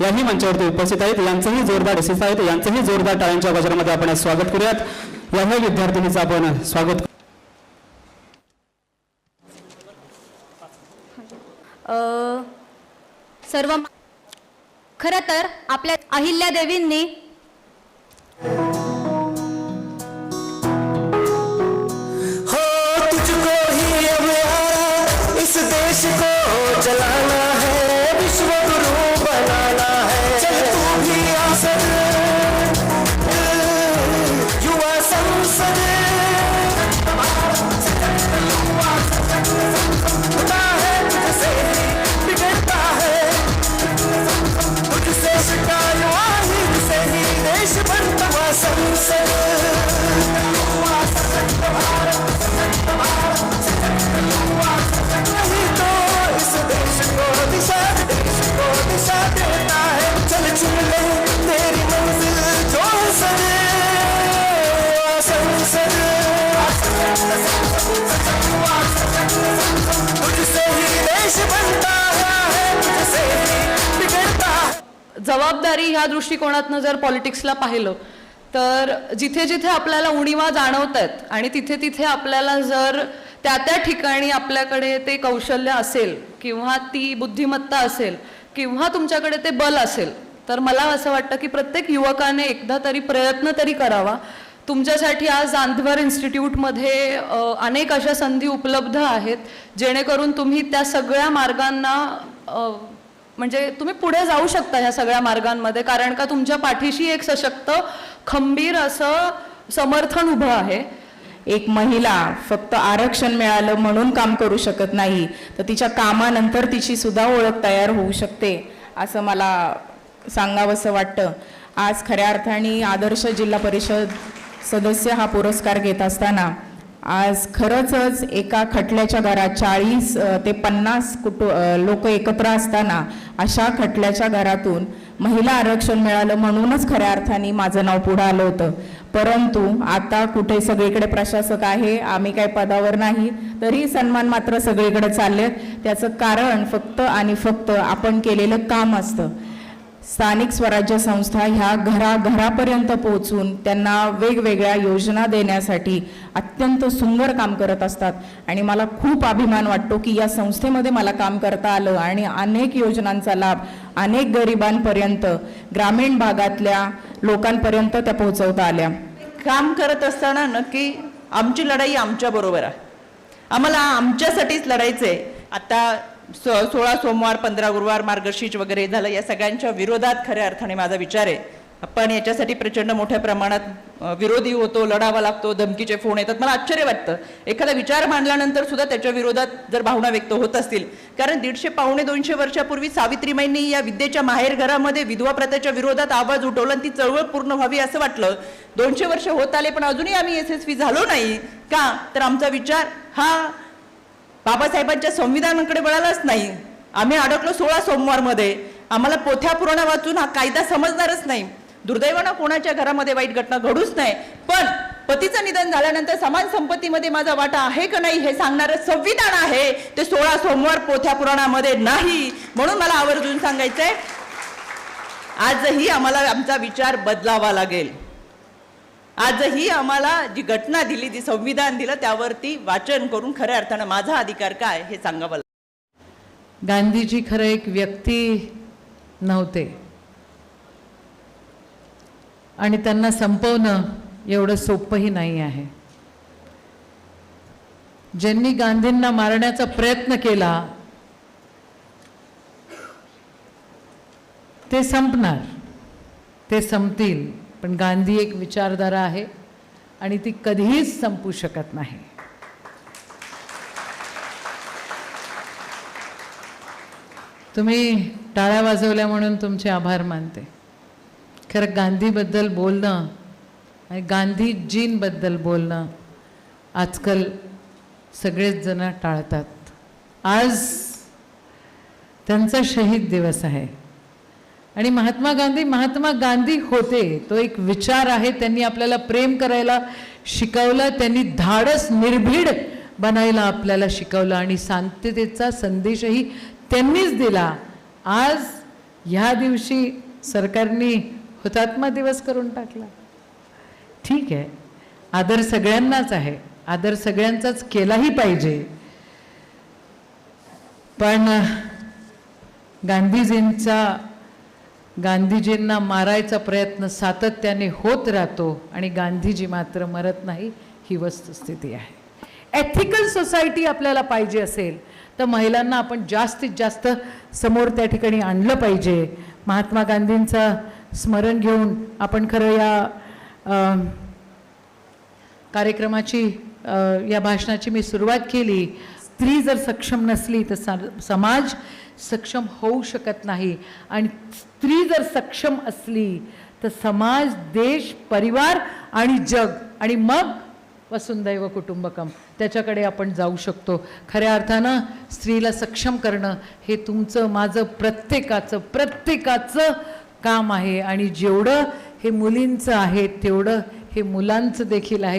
याही मंचावरती उपस्थित आहेत. यांचंही जोरदार बसेस आहेत. यांचंही जोरदार टाळ्यांच्या गजरामध्ये आपण स्वागत करूयात. याही विद्यार्थिनीचं आपण स्वागत सर्व खरं तर आपल्या अहिल्या देवींनी हो तुझको ही अब यारा इस देश को चलाना जबाबदारी ह्या दृष्टिकोनातनं जर पॉलिटिक्सला पाहिलं तर जिथे जिथे आपल्याला उणीवा जाणवत आहेत आणि तिथे तिथे आपल्याला जर त्या त्या ठिकाणी आपल्याकडे ते कौशल्य असेल किंवा ती बुद्धिमत्ता असेल किंवा तुमच्याकडे ते बल असेल तर मला असं वाटतं की प्रत्येक युवकाने एकदा तरी प्रयत्न तरी करावा. तुमच्यासाठी आज जांधवर इन्स्टिट्यूटमध्ये अनेक अशा संधी उपलब्ध आहेत जेणेकरून तुम्ही त्या सगळ्या मार्गांना म्हणजे तुम्ही पुढे जाऊ शकता ह्या सगळ्या मार्गांमध्ये कारण का तुमच्या पाठीशी एक सशक्त खंबीर असं समर्थन उभं आहे. एक महिला फक्त आरक्षण मिळालं म्हणून काम करू शकत नाही तर तिच्या कामानंतर तिची सुद्धा ओळख तयार होऊ शकते असं मला सांगावंसं वाटतं. आज खऱ्या अर्थाने आदर्श जिल्हा परिषद सदस्य हा पुरस्कार घेत असताना आज खरंच एका खटल्याच्या घरात चाळीस ते पन्नास कुटु लोक एकत्र असताना अशा खटल्याच्या घरातून महिला आरक्षण मिळालं म्हणूनच खऱ्या अर्थाने माझं नाव पुढं आलं होतं. परंतु आता कुठे सगळीकडे प्रशासक आहे आम्ही काय पदावर नाही तरी सन्मान मात्र सगळीकडे चालले त्याचं कारण फक्त आणि फक्त आपण केलेलं काम असतं. स्थानिक स्वराज्य संस्था ह्या घराघरापर्यंत पोहोचून त्यांना वेगवेगळ्या योजना देण्यासाठी अत्यंत सुंदर काम करत असतात. आणि मला खूप अभिमान वाटतो की या संस्थेमध्ये मला काम करता आलं आणि अनेक योजनांचा लाभ अनेक गरिबांपर्यंत ग्रामीण भागातल्या लोकांपर्यंत त्या पोहोचवता आल्या. काम करत असताना नक्की आमची लढाई आमच्याबरोबर आहे. आम्हाला आमच्यासाठीच लढायचंय. आता सो सोळा सोमवार पंधरा गुरुवार मार्गशीर्ष वगैरे झालं या सगळ्यांच्या विरोधात खऱ्या अर्थाने माझा विचार आहे. आपण याच्यासाठी प्रचंड मोठ्या प्रमाणात विरोधी होतो लढावा लागतो धमकीचे फोन येतात. मला आश्चर्य वाटतं. एखादा विचार मांडल्यानंतर सुद्धा त्याच्या विरोधात जर भावना व्यक्त होत असतील. कारण दीडशे पावणे दोनशे वर्षापूर्वी सावित्रीमाईंनी या विद्येच्या माहेरघरामध्ये विधवा प्रथेच्या विरोधात आवाज उठवला आणि ती चळवळ पूर्ण व्हावी असं वाटलं. दोनशे वर्ष होत आले पण अजूनही आम्ही यशस्वी झालो नाही. का? तर आमचा विचार हा बाबासाहेबांच्या संविधानाकडे वळालाच नाही. आम्ही अडकलो सोळा सोमवारमध्ये. आम्हाला पोथ्या पुराणा वाचून हा कायदा समजणारच नाही. दुर्दैवानं कोणाच्या घरामध्ये वाईट घटना घडूच नाही. पण पतीचं निधन झाल्यानंतर समान संपत्तीमध्ये माझा वाटा आहे का नाही हे सांगणारं संविधान आहे. ते सोळा सोमवार पोथ्या पुराणामध्ये नाही. म्हणून मला आवर्जून सांगायचंय आजही आम्हाला आमचा विचार बदलावा लागेल. आजही आम्हाला जी घटना दिली जी संविधान दिलं त्यावरती वाचन करून खऱ्या अर्थानं माझा अधिकार काय हे सांगावं गांधीजी खरं एक व्यक्ती नव्हते. आणि त्यांना संपवणं एवढं सोपंही नाही आहे. ज्यांनी गांधींना मारण्याचा प्रयत्न केला ते संपणार ते संपतील. पण गांधी एक विचारधारा आहे आणि ती कधीच संपू शकत नाही. तुम्ही टाळ्या वाजवल्या म्हणून तुमचे आभार मानते. खरं गांधीबद्दल बोलणं आणि गांधीजींबद्दल बोलणं आजकाल सगळेच जण टाळतात. आज त्यांचा शहीद दिवस आहे. आणि महात्मा गांधी महात्मा गांधी होते. तो एक विचार आहे त्यांनी आपल्याला प्रेम करायला शिकवलं त्यांनी धाडस निर्भीड बनायला आपल्याला शिकवलं आणि शांततेचा संदेशही त्यांनीच दिला. आज ह्या दिवशी सरकारने हुतात्मा दिवस करून टाकला. ठीक आहे. आदर सगळ्यांनाच आहे. आदर सगळ्यांचाच केलाही पाहिजे. पण गांधीजींचा गांधीजींना मारायचा प्रयत्न सातत्याने होत राहतो आणि गांधीजी मात्र मरत नाही ही वस्तुस्थिती आहे. एथिकल सोसायटी आपल्याला पाहिजे असेल तर महिलांना आपण जास्तीत जास्त समोर त्या ठिकाणी आणलं पाहिजे. महात्मा गांधींचं स्मरण घेऊन आपण खरं या कार्यक्रमाची या भाषणाची मी सुरुवात केली. स्त्री जर सक्षम नसली तर सा- समाज सक्षम होऊ शकत नाही. आणि स्त्री जर सक्षम असली तर समाज देश परिवार आणि जग आणि मग वसुंदैव कुटुंबकम त्याच्याकडे आपण जाऊ शकतो. खऱ्या अर्थानं स्त्रीला सक्षम करणं हे तुमचं माझं प्रत्येकाचं प्रत्येकाचं काम आहे. आणि जेवढं हे मुलींचं आहे तेवढं हे मुलांचं देखील आहे.